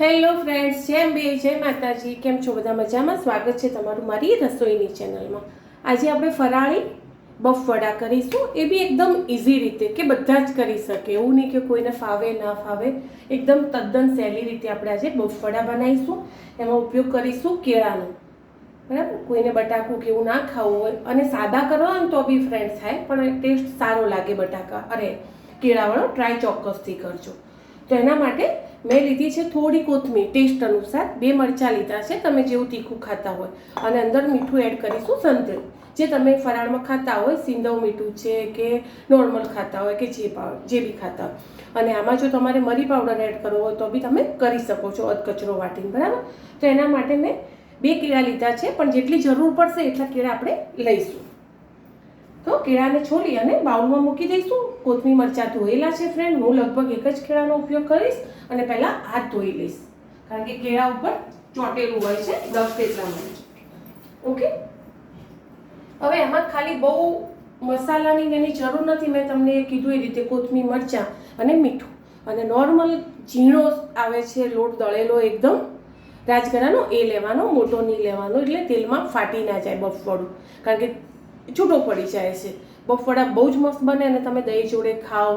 Hello friends જેમ બે જય માતાજી. કેમ છો બધા મજામાં? સ્વાગત છે તમારું મારી રસોઈની ચેનલમાં આજે આપણે ફરાળી બફવડા કરીશું. એ બી એકદમ ઇઝી રીતે કે બધા જ કરી શકે. એવું નહીં કે કોઈને ફાવે, ના ફાવે. એકદમ તદ્દન સહેલી રીતે આપણે આજે બફવડા બનાવીશું. એમાં ઉપયોગ કરીશું કેળાનો. બરાબર? કોઈને બટાકું કે એવું ના ખાવું હોય. અને સાદા કરવા ને તો બી ફ્રેન્ડ થાય, પણ ટેસ્ટ સારો લાગે બટાકા. અરે કેળાવાળો ટ્રાય ચોક્કસથી કરજો. તો એના માટે મેં લીધી છે થોડી કોથમીર. ટેસ્ટ અનુસાર બે મરચાં લીધા છે, તમે જેવું તીખું ખાતા હોય. અને અંદર મીઠું એડ કરીશું સંતેલ જે તમે ફરાળમાં ખાતા હોય સિંદવ મીઠું છે કે નોર્મલ ખાતા હોય કે જે પાવ જે બી ખાતા હોય. અને આમાં જો તમારે મરી પાવડર એડ કરવો હોય તો બી તમે કરી શકો છો અધકચરો વાટીને, બરાબર? તો એના માટે મેં બે કેળા લીધા છે, પણ જેટલી જરૂર પડશે એટલા કેળા આપણે લઈશું. તો કેળાને છોલી અને બાઉલમાં મૂકી દઈશું. કોથમી મરચાં ધોયેલા છે ફ્રેન્ડ હું લગભગ એક જ કેળાનો ઉપયોગ કરીશ અને પહેલાં હાથ ધોઈ લઈશ. કારણ કે કેળા ઉપર ચોટેલું હોય છે, દસ એટલા માટે ઓકે હવે એમાં ખાલી બહુ મસાલાની એની જરૂર નથી. મેં તમને કીધું એ રીતે કોથમી મરચાં અને મીઠું. અને નોર્મલ ઝીણો આવે છે, લોટ દળેલો એકદમ. રાજગરાનો એ લેવાનો, મોટો નહીં લેવાનો, એટલે તેલમાં ફાટી ના જાય બફવાળું. કારણ કે છૂટો પડી જાય છે. બફવડા બહુ જ મસ્ત બને અને તમે દહીં જોડે ખાઓ.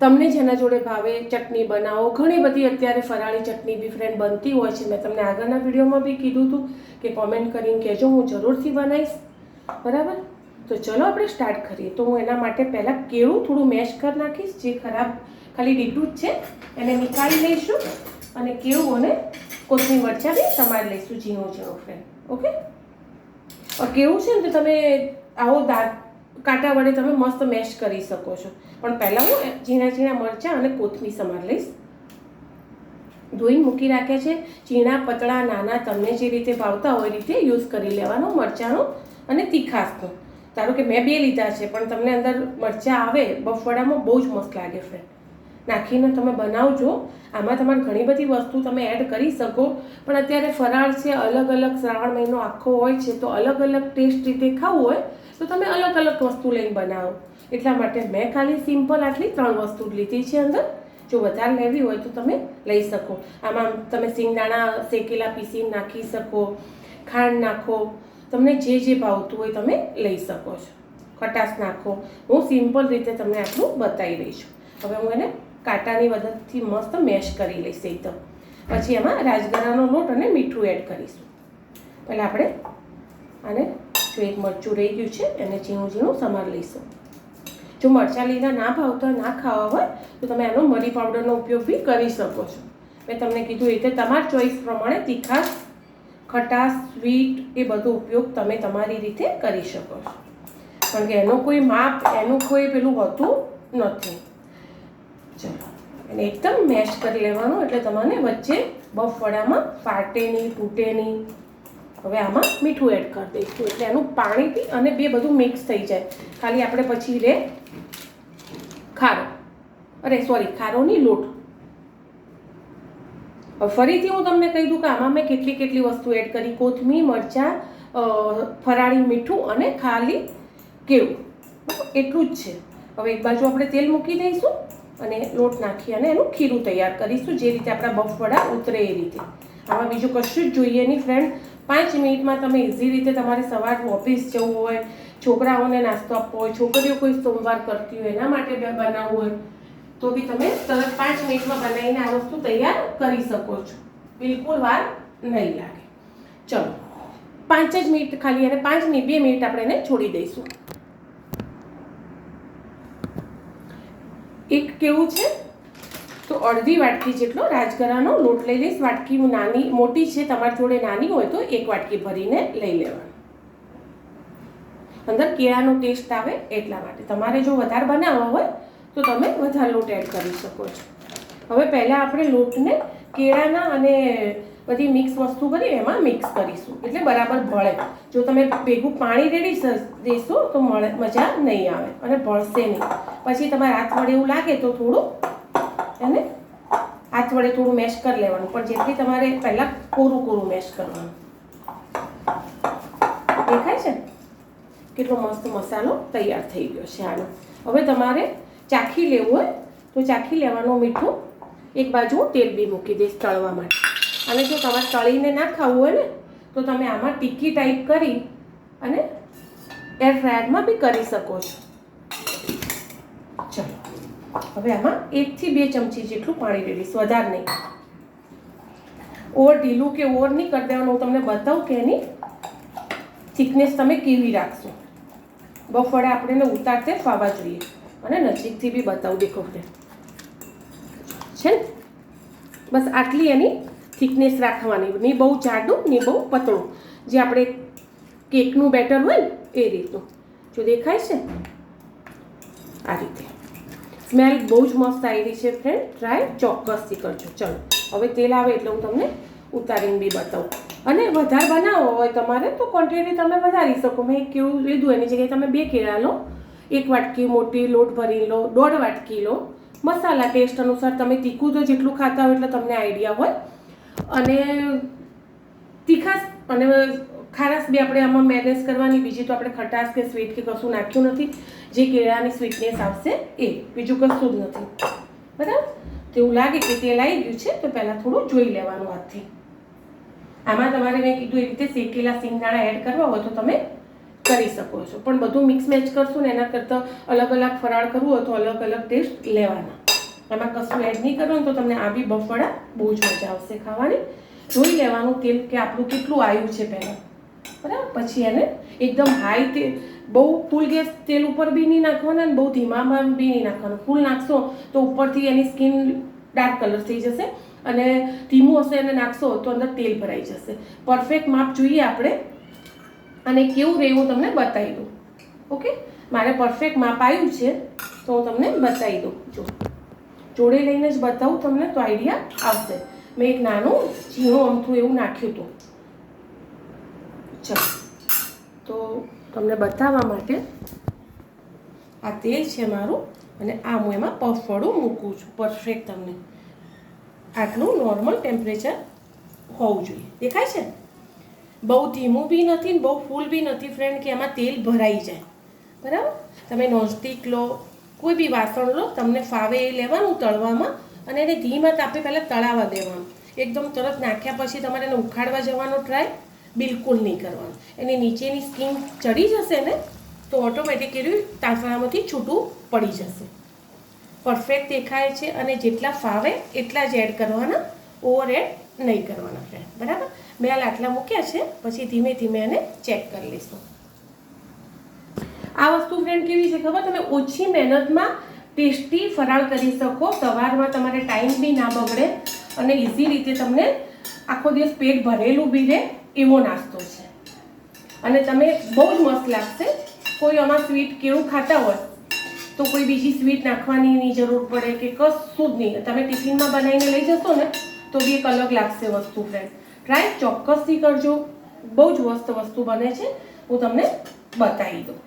તમને જેના જોડે ભાવે, ચટણી બનાવો. ઘણી બધી અત્યારે ફરાળી ચટણી બી ફ્રેન્ડ બનતી હોય છે. મેં તમને આગળના વિડીયોમાં બી કીધું હતું કે કોમેન્ટ કરીને કહેજો, હું જરૂરથી બનાવીશ. બરાબર? તો ચલો આપણે સ્ટાર્ટ કરીએ. તો હું એના માટે પહેલાં કેળું થોડું મેશ કરી નાખીશ, જે ખરાબ, ખાલી ડીટું જ છે. એને નીકાળી લઈશું અને કેળું અને કોથમીર મરચાં બી સમારી લઈશું, ઝીણું ઝીણું ફ્રેન્ડ ઓકે કેવું છે ને કે તમે આવો દાંત કાંટા વડે તમે મસ્ત મેશ કરી શકો છો. પણ પહેલાં હું ઝીણા ઝીણા મરચાં અને કોથમીર સમાર લઈશ. ધોઈ મૂકી રાખ્યા છે. ઝીણા પતળા, નાના તમને જે રીતે ભાવતા હોય રીતે યુઝ કરી લેવાનો મરચાંનો અને તીખાસનો ધારો કે મેં બે લીધા છે, પણ તમને અંદર મરચાં આવે, બફવાડામાં બહુ જ મસ્ત લાગે ફ્રેન્ડ નાખીને તમે બનાવજો. આમાં તમારે ઘણી બધી વસ્તુ તમે એડ કરી શકો. પણ અત્યારે ફરાળ છે, અલગ અલગ શ્રાવણ મહિનો આખો હોય છે, તો અલગ અલગ ટેસ્ટ રીતે ખાવું હોય, તો તમે અલગ અલગ વસ્તુ લઈને બનાવો. એટલા માટે મેં ખાલી સિમ્પલ આટલી ત્રણ વસ્તુ લીધી છે અંદર. જો વધારે લેવી હોય તો તમે લઈ શકો. આમાં તમે સિંગદાણા શેકેલા પીસી નાખી શકો, ખાંડ નાખો. તમને જે જે ભાવતું હોય તમે લઈ શકો છો. ખટાશ નાખો. હું સિમ્પલ રીતે તમને આટલું બતાવી રહી છું. હવે હું એને કાંટાની મદદથી મસ્ત મેશ કરી લઈશ એકદમ. પછી એમાં રાજગરાનો લોટ અને મીઠું એડ કરીશું. પહેલાં આપણે આને એક મરચું રહી ગયું છે, એને ઝીણું ઝીણું સમાર લઈશું. જો મરચાં લીધા ના ભાવતા ના ખાવા હોય, તો તમે એનો મરી પાવડરનો ઉપયોગ બી કરી શકો છો. મેં તમને કીધું એ રીતે તમારી ચોઈસ પ્રમાણે તીખાશ ખટાશ સ્વીટ એ બધો ઉપયોગ તમે તમારી રીતે કરી શકો છો. કારણ કે એનો કોઈ માપ, એનું કોઈ પેલું હોતું નથી. ચલો. એને એકદમ મેશ કરી લેવાનું એટલે તમને વચ્ચે બફ વડામાં ફાટે નહીં તૂટે નહીં હવે આમાં મીઠું એડ કરી દઈશું. એટલે એનું પાણીથી અને બે બધું મિક્સ થઈ જાય. ખાલી આપણે પછી રે ખારો. અરે સોરી ખારોની લોટ. ફરીથી હું તમને કહી દઉં કે આમાં મેં કેટલી કેટલી વસ્તુ એડ કરી. કોથમીર, મરચાં ફરાળી મીઠું અને ખાલી કેવું એટલું જ છે. હવે એક બાજુ આપણે તેલ મૂકી દઈશું. અને લોટ નાખી અને એનું ખીરું તૈયાર કરીશું, જે રીતે આપણા બફવડા ઉતરે એ રીતે. આમાં બીજું કશું જ જોઈએ નહીં ફ્રેન્ડ પાંચ મિનિટમાં તમે ઇઝી રીતે તમારે સવાર ઓફિસ જવું હોય, છોકરાઓને નાસ્તો આપવો હોય, છોકરીઓ કોઈ સોમવાર કરતી હોય, એના માટે બનાવવું હોય, તો બી તમે તરત પાંચ મિનિટમાં બનાવીને આ વસ્તુ તૈયાર કરી શકો છો. બિલકુલ વાર નહીં લાગે. ચલો, પાંચ જ મિનિટ ખાલી, અને પાંચ મિનિટ, બે મિનિટ આપણે એને છોડી દઈશું. એક કેવું છે? તો અડધી વાટકી જેટલો રાજગરાનો લોટ લઈ લઈશ. વાટકી નાની, મોટી છે, તમારી જોડે નાની હોય તો એક વાટકી ભરીને લઈ લેવાનું. અંદર કેળાનો ટેસ્ટ આવે એટલા માટે. તમારે જો વધારે બનાવવા હોય તો તમે વધારે લોટ એડ કરી શકો છો. હવે પહેલાં આપણે લોટને કેળાના અને બધી મિક્સ વસ્તુ કરી એમાં મિક્સ કરીશું. એટલે બરાબર ભળે. જો તમે ભેગું પાણી રેડી દેશો, તો મળે, મજા નહીં આવે અને ભળશે નહીં. પછી તમારે હાથ વડે એવું લાગે તો થોડું, એને હાથ વડે થોડું મેશ કરી લેવાનું. પણ જેટલી તમારે પહેલાં કોરું કોરું મેશ કરવાનું. દેખાય છે? કેટલો મસ્ત મસાલો તૈયાર થઈ ગયો છે આનો. હવે તમારે ચાખી લેવું હોય તો ચાખી લેવાનું મીઠું. એક બાજુ તેલ બી મૂકી દઈશ તળવા માટે. અને જો તમારે તળીને ના ખાવું હોય ને, તો તમે આમાં ટીકી ટાઈપ કરી અને એર ફ્રાયરમાં બી કરી શકો છો. ચલો, હવે આમાં એકથી બે ચમચી જેટલું પાણી રેડીશ, વધારે નહીં. ઓર ઢીલું કે ઓર નહીં કરી દેવાનું, હું તમને બતાવું કે એની થિકનેસ તમે કેવી રાખશો. બફળા આપણે એને ઉતારતે ફાવા જોઈએ. અને નજીકથી બી બતાવું, દેખો છે ને? બસ આટલી એની થિકનેસ રાખવાની, ને બહુ જાડું ને બહુ પતળું. જે આપણે કેકનું બેટર હોય એ રીતનું. જો દેખાય છે? આ રીતે. સ્મેલ બહુ જ મસ્ત આવી છે ફ્રેન્ડ ટ્રાય ચોક્કસથી કરજો. ચલો, હવે તેલ આવે એટલે હું તમને ઉતારીને બી બતાવું. અને વધારે બનાવવો હોય તમારે, તો ક્વોન્ટિટી તમે વધારી શકો. મેં એક કેળું લીધું, એની જગ્યાએ તમે બે કેળા લો. એક વાટકી મોટી લોટ ભરી લો, દોઢ વાટકી લો. મસાલા ટેસ્ટ અનુસાર તમે તીખું તો જેટલું ખાતા હોય એટલે તમને આઈડિયા હોય. અને તીખાશ અને ખારાશ બી આપણે આમાં મેનેજ કરવાની. બીજી તો આપણે ખટાશ કે સ્વીટ કે કશું નાખ્યું નથી. જે કેળાની સ્વીટનેસ આવશે એ. બીજું કશું જ નથી. બરાબર? તેવું લાગે કે તેલ આવી ગયું છે, તો પહેલાં થોડું જોઈ લેવાનું હાથથી. આમાં તમારે મેં કીધું એ રીતે શેકેલા સિંગદાણા એડ કરવા હોય તો તમે કરી શકો છો. પણ બધું મિક્સ મેચ કરશું ને એના કરતાં અલગ અલગ ફરાળ કરવું હોય તો અલગ અલગ ટેસ્ટ લેવાના. એમાં કશું એડ નહીં કરવાનું તો તમને આ બી બફળા બહુ જ મજા આવશે ખાવાની. જોઈ લેવાનું તેલ કે આપણું કેટલું આવ્યું છે પહેલાં. બરાબર? પછી એને એકદમ હાઈ તેલ બહુ ફૂલ ગેસ તેલ ઉપર બી નહીં નાખવાના અને બહુ ધીમામાં બી નહીં નાખવાનું. ફૂલ નાખશો તો ઉપરથી એની સ્કિન ડાર્ક કલર થઈ જશે અને ધીમું હશે એને નાખશો તો અંદર તેલ ભરાઈ જશે. પરફેક્ટ માપ જોઈએ આપણે. અને કેવું રહેવું તમને બતાવી દઉં. ઓકે મારે પરફેક્ટ માપ આવ્યું છે તો હું તમને બતાવી દઉં. જો. જોડે લઈને જ બતાવું તમને તો આઈડિયા આવશે. મેં એક નાનું ઝીણું અમથું એવું નાખ્યું હતું. ચાલો. તો તમને બતાવવા માટે આ તેલ છે મારું અને આ હું એમાં પફવાળું મૂકું છું. પરફેક્ટ તમને. આટલું નોર્મલ ટેમ્પરેચર હોવું જોઈએ. દેખાય છે? બહુ ધીમું બી નથી ને બહુ ફૂલ બી નથી ફ્રેન્ડ કે એમાં તેલ ભરાઈ જાય. બરાબર? તમે નોનસ્ટિક લો કોઈ બી વાસણ લો, તમને ફાવે એ લેવાનું તળવામાં અને એને ધીમા તાપે પહેલાં તળાવવા દેવાનું. એકદમ તરત નાખ્યા પછી તમારે એને ઉખાડવા જવાનો ટ્રાય બિલકુલ નહીં કરવાનું. એની નીચેની સ્કીન ચડી જશે ને, તો ઓટોમેટિકલી તાંતણામાંથી છૂટું પડી જશે. પરફેક્ટ દેખાય છે અને જેટલા ફાવે એટલા જ એડ કરવાના ઓવર એડ નહીં કરવાના ફ્રેન્ડ બરાબર? મેં આટલા મૂક્યા છે, પછી ધીમે ધીમે એને ચેક કરી લઈશું. આ વસ્તુ ફ્રેન્ડ કેવી છે ખબર? તમે ઓછી મહેનતમાં ટેસ્ટી ફરાળ કરી શકો. સવારમાં તમારે ટાઈમ બી ના બગડે અને ઇઝી રીતે તમને આખો દિવસ પેટ ભરેલું બી રહે એવો નાસ્તો છે. અને તમે બહુ જ મસ્ત લાગશે. કોઈ આમાં સ્વીટ કેવું ખાતા હોય, તો કોઈ બીજી સ્વીટ નાખવાની નહીં જરૂર પડે કે કશું જ નહીં. તમે ટિફિનમાં બનાવીને લઈ જશો ને, તો બી એક અલગ લાગશે વસ્તુ ફ્રેન્ડ ટ્રાય ચોક્કસથી કરજો. બહુ જ મસ્ત વસ્તુ બને છે. હું તમને બતાવી દઉં.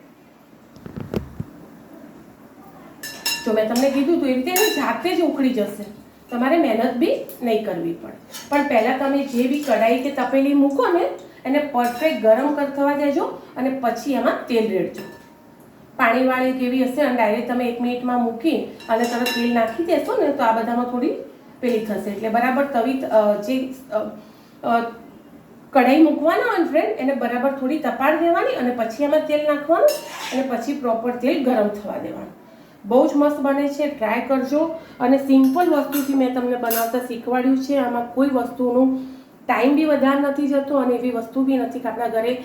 જો મેં તમને કીધું તો એ રીતે એની જાતે જ ઉકળી જશે. તમારે મહેનત બી નહીં કરવી પડે. પણ પહેલાં તમે જે બી કઢાઈ કે તપેલી મૂકો ને, એને પરફેક્ટ ગરમ કર થવા દેજો અને પછી એમાં તેલ રેડજો. પાણીવાળી કેવી હશે અને ડાયરેક્ટ તમે એક મિનિટમાં મૂકી અને તમે તેલ નાખી દેશો ને, તો આ બધામાં થોડી પેલી થશે. એટલે બરાબર તવી જે કઢાઈ મૂકવાના હોય ફ્રેન્ડ એને બરાબર થોડી તપાડ દેવાની અને પછી એમાં તેલ નાખવાનું અને પછી પ્રોપર તેલ ગરમ થવા દેવાનું. બહુ જ મસ્ત બને છે. ટ્રાય કરજો. અને સિમ્પલ વસ્તુથી મેં તમને બનાવતા શીખવાડ્યું છે. આમાં કોઈ વસ્તુનું ટાઈમ બી વધારે નથી જતો અને એવી વસ્તુ બી નથી કે આપણા ઘરે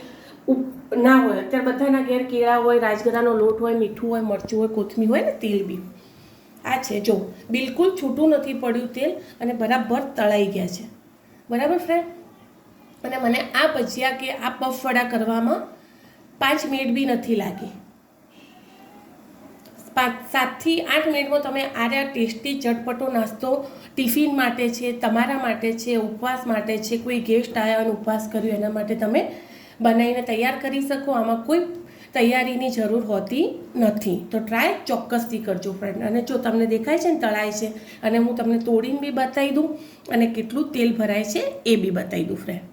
ના હોય. અત્યારે બધાના ઘેર કેળા હોય, રાજગરાનો લોટ હોય, મીઠું હોય, મરચું હોય, કોથમીર હોય ને તેલ બી. આ છે. જો, બિલકુલ છૂટું નથી પડ્યું તેલ અને બરાબર તળાઈ ગયા છે. બરાબર ફ્રેન્ડ અને મને આ ભજીયા કે આ પફવડા કરવામાં પાંચ મિનિટ બી નથી લાગી. પાંચ સાતથી આઠ મિનિટમાં તમે આર્યા ટેસ્ટી ચટપટો નાસ્તો ટિફિન માટે છે, તમારા માટે છે, ઉપવાસ માટે છે, કોઈ ગેસ્ટ આવ્યા અને ઉપવાસ કર્યો, એના માટે તમે બનાવીને તૈયાર કરી શકો. આમાં કોઈ તૈયારીની જરૂર હોતી નથી. તો ટ્રાય ચોક્કસથી કરજો ફ્રેન્ડ અને જો તમને દેખાય છે ને તળાય છે, અને હું તમને તોડીને બી બતાવી દઉં, અને કેટલું તેલ ભરાય છે એ બી બતાવી દઉં ફ્રેન્ડ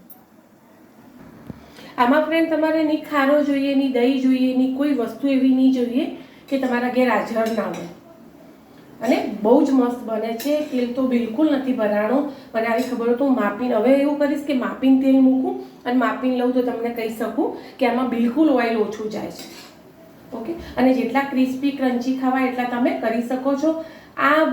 આમાં ફ્રેન્ડ તમારે ની ખારો જોઈએ, ની દહીં જોઈએ, ની કોઈ વસ્તુ એવી નહીં જોઈએ કે તમારા ઘેર હાજર ના હોય. અને બહુ જ મસ્ત બને છે, તેલ તો બિલકુલ નથી ભરાણું. મને આવી ખબર તો હું માપીને, હવે એવું કરીશ કે માપીને તેલ મૂકું અને માપીને લઉં તો તમને કહી શકું કે આમાં બિલકુલ ઓઇલ ઓછું જાય છે. ઓકે? અને જેટલા ક્રિસ્પી, ક્રન્ચી ખાવા એટલા તમે કરી શકો છો. આ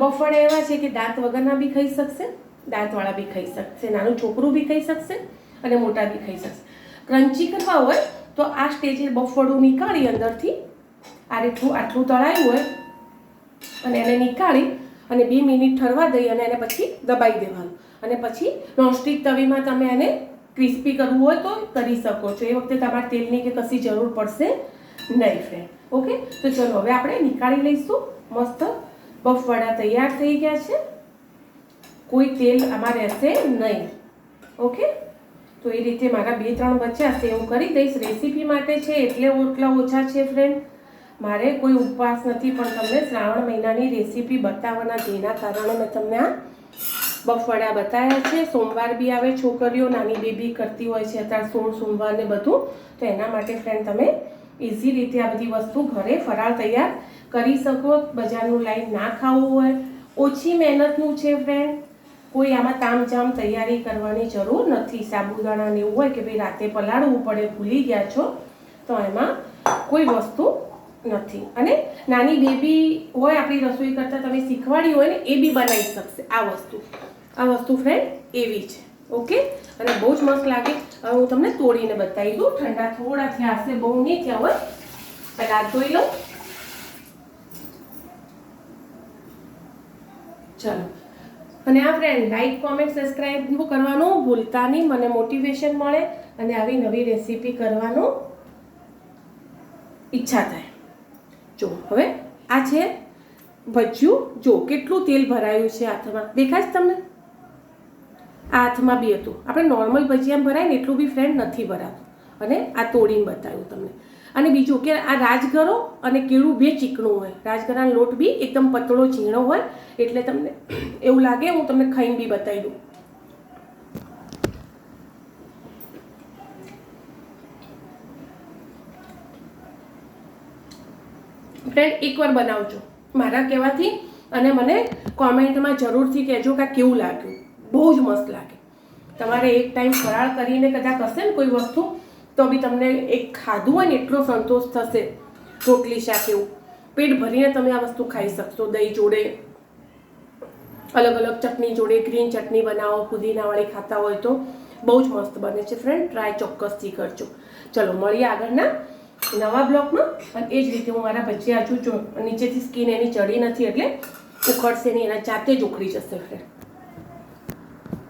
બફળ એવા છે કે દાંત વગરના બી ખાઈ શકશે, દાંતવાળા બી ખાઈ શકશે, નાનું છોકરું બી ખાઈ શકશે અને મોટા બી ખાઈ શકશે. ક્રન્ચી કરવા હોય તો આ સ્ટેજે બફળું નીકાળી અંદરથી આ રીતનું આટલું તળાયું હોય, અને એને નીકાળી અને બે મિનિટ ઠરવા દઈ અને એને પછી દબાઈ દેવાનું. અને પછી નોનસ્ટિક તવીમાં તમે એને ક્રિસ્પી કરવું હોય તો કરી શકો છો. એ વખતે તમારે તેલની કે કશી જરૂર પડશે નહીં ફ્રેન્ડ ઓકે તો ચલો, હવે આપણે નીકાળી લઈશું. મસ્ત બફવાડા તૈયાર થઈ ગયા છે. કોઈ તેલ આમાં રહેશે નહીં. ઓકે તો એ રીતે મારા બે ત્રણ બચ્યા છે. હું કરી દઈશ રેસીપી માટે છે. એટલે ઓટલા ઓછા છે ફ્રેન્ડ મારે કોઈ ઉપવાસ નથી, પણ તમને શ્રાવણ મહિનાની રેસીપી બતાવવાના જેના કારણે મેં તમને આ બફળા બતાવ્યા છે. સોમવાર બી આવે, છોકરીઓ નાની બેબી કરતી હોય છે, અત્યારે સોળ સોમવાર ને બધું. તો એના માટે ફ્રેન્ડ તમે ઇઝી રીતે આ બધી વસ્તુ ઘરે ફરાળ તૈયાર કરી શકો. બજારનું લાઈન ના ખાવું હોય. ઓછી મહેનતનું છે ફ્રેન્ડ કોઈ આમાં તામઝામ તૈયારી કરવાની જરૂર નથી. સાબુદાણાને એવું હોય કે ભાઈ રાતે પલાળવું પડે, ભૂલી ગયા છો, તો એમાં કોઈ વસ્તુ નથી. અને નાની બેબી હોય, આપણી રસોઈ કરતાં તમે શીખવાડી હોય ને, એ બી બનાવી શકશે. આ વસ્તુ. આ વસ્તુ ફ્રેન્ડ એવી છે. ઓકે અને બહુ જ મસ્ત લાગે. હવે હું તમને તોડીને બતાવી દઉં. ઠંડા થોડા થયા હશે, બહુ નહીં થયા હોય. પહેલાં ધોઈ લઉં. ચલો. અને આ ફ્રેન્ડ લાઈક કોમેન્ટ સબસ્ક્રાઈબ કરવાનું ભૂલતા નહીં. મને મોટિવેશન મળે. અને આવી નવી રેસીપી કરવાનું ઈચ્છા થાય. જો, હવે આ છે ભજીયું જો, કેટલું તેલ ભરાયું છે હાથમાં? દેખાય છે તમને? આ હાથમાં બી હતું. આપણે નોર્મલ ભજીયામાં ભરાય ને એટલું બી ફ્રેન્ડ નથી ભરાતું. અને આ તોડીને બતાવ્યું તમને. અને બીજું કે આ રાજગરો અને કેળું બે ચીકણું હોય. રાજગરાનો લોટ બી એકદમ પતળો ઝીણો હોય. એટલે તમને એવું લાગે, હું તમને ખાઈને બી બતાવી દઉં. ફ્રેન્ડ એકવાર બનાવજો. મારા કહેવાથી અને મને કોમેન્ટમાં જરૂરથી કહેજો કે કેવું લાગ્યું. બહુ જ મસ્ત લાગે. તમારે એક ટાઈમ ફરાળ કરીને કદાચ હશે ને કોઈ વસ્તુ, તો બી તમને એક ખાધું હોય ને એટલો સંતોષ થશે. રોટલી શાક એવું. પેટ ભરીને તમે આ વસ્તુ ખાઈ શકશો. દહીં જોડે, અલગ અલગ ચટણી જોડે ગ્રીન ચટણી બનાવો પુદીનાવાળી ખાતા હોય તો. બહુ જ મસ્ત બને છે ફ્રેન્ડ ટ્રાય ચોક્કસથી કરજો. ચલો, મળીએ આગળના નવા બ્લોકમાં. અને એ જ રીતે હું મારા ભજીયા જો નીચેથી સ્કીન એની ચડી નથી એટલે ઉખડશે નહીં, એના જાતે જ ઉખડી જશે ફ્રેન્ડ.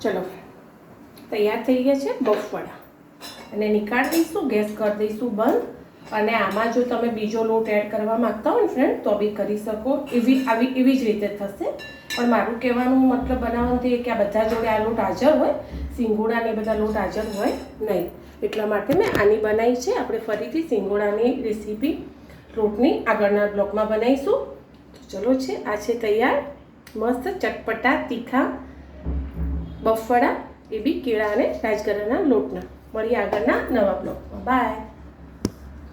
ચલો તૈયાર થઈ ગયા છે બફવાડા. અને નીકાળી દઈશું, ગેસ કરી દઈશું બંધ. અને આમાં જો તમે બીજો લોટ એડ કરવા માંગતા હોય ને ફ્રેન્ડ, તો બી કરી શકો. એવી, આવી, એવી જ રીતે થશે. પણ મારું કહેવાનું મતલબ બનાવવાનું કે આ બધા જોડે આ લોટ હાજર હોય સિંગોડા ને બધા લોટ હાજર હોય નહીં. એટલા માટે મેં આની બનાવી છે. આપણે ફરીથી સિંગોડાની રેસીપી રોટની આગળના બ્લોકમાં બનાવીશું. તો ચલો છે, આ છે તૈયાર. મસ્ત ચટપટા, તીખા બફળા એ બી કેળા અને રાજગરાના લોટના. મળીએ આગળના નવા બ્લોકમાં. બાય.